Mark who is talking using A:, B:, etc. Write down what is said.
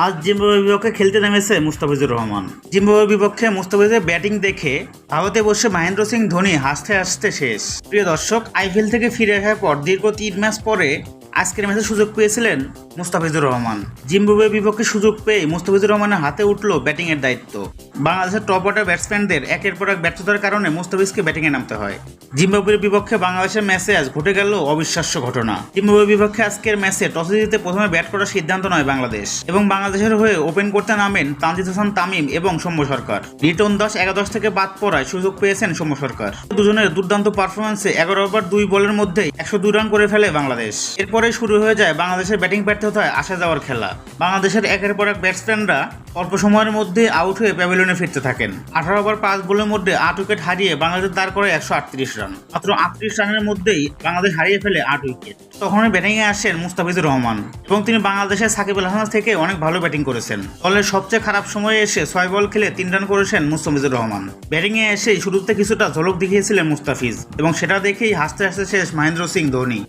A: আজ জিম্বাবুয়ের বিপক্ষে খেলতে নেমেছে মুস্তাফিজুর রহমান। জিম্বাবুয়ের বিপক্ষে মুস্তাফিজের ব্যাটিং দেখে ভারতে বসে মহেন্দ্র সিং ধোনি হাসতে হাসতে শেষ। প্রিয় দর্শক, আইপিএল থেকে ফিরে আসার পর দীর্ঘ তিন ম্যাচ পরে আজকের ম্যাচে সুযোগ পেয়েছিলেন মুস্তাফিজুর রহমান। জিম্বাবুয়ের বিপক্ষে সুযোগ পেয়ে মুস্তাফিজুর রহমানের হাতে উঠল ব্যাটিংয়ের দায়িত্ব। বাংলাদেশের টপ অর্ডার ব্যাটসম্যানদের একের পর এক ব্যর্থতার কারণে মুস্তাফিজকে ব্যাটিংয়ে নামতে হয়। জিম্বাবুয়ের বিপক্ষে বাংলাদেশের ম্যাচে আজ ঘটে গেল অবিশ্বাস্য ঘটনা। জিম্বাবুয়ের বিপক্ষে আজকের ম্যাচে টসে জিতে প্রথমে ব্যাট করার সিদ্ধান্ত নয় বাংলাদেশ এবং বাংলাদেশের হয়ে ওপেন করতে নামেন তানজিদ হাসান তামিম এবং সৌম্য সরকার। রিটন দাস একাদশ থেকে বাদ পড়ায় সুযোগ পেয়েছেন সৌম্য সরকার। দুজনের দুর্দান্ত পারফরমেন্সে এগারো ওভার দুই বলের মধ্যেই একশো দুই রান করে ফেলে বাংলাদেশ। এরপরে শুরু হয়ে যায় বাংলাদেশের ব্যাটিং ব্যর্থতায় আসা যাওয়ার খেলা। বাংলাদেশের একের পর এক ব্যাটসম্যানরা অল্প সময়ের মধ্যে আউট হয়ে প্যাভিলিয়নে ফিরতে থাকেন। আঠারো ওভার পাঁচ বলের মধ্যে আট উইকেট হারিয়ে বাংলাদেশ দাঁড় করে একশো আটত্রিশ রান। মাত্র আটত্রিশ রানের মধ্যেই বাংলাদেশ হারিয়ে ফেলে আট উইকেট। তখনই ব্যাটিংয়ে আসেন মুস্তাফিজুর রহমান এবং তিনি বাংলাদেশের সাকিব আল হাসান থেকে অনেক ভালো ব্যাটিং করেছেন। দলের সবচেয়ে খারাপ সময়ে এসে ছয় বল খেলে তিন রান করেছেন মুস্তাফিজুর রহমান। ব্যাটিংয়ে এসেই শুরুতে কিছুটা ঝলক দেখিয়েছিলেন মুস্তাফিজ এবং সেটা দেখেই হাসতে হাসতে শেষ মহেন্দ্র সিং ধোনি।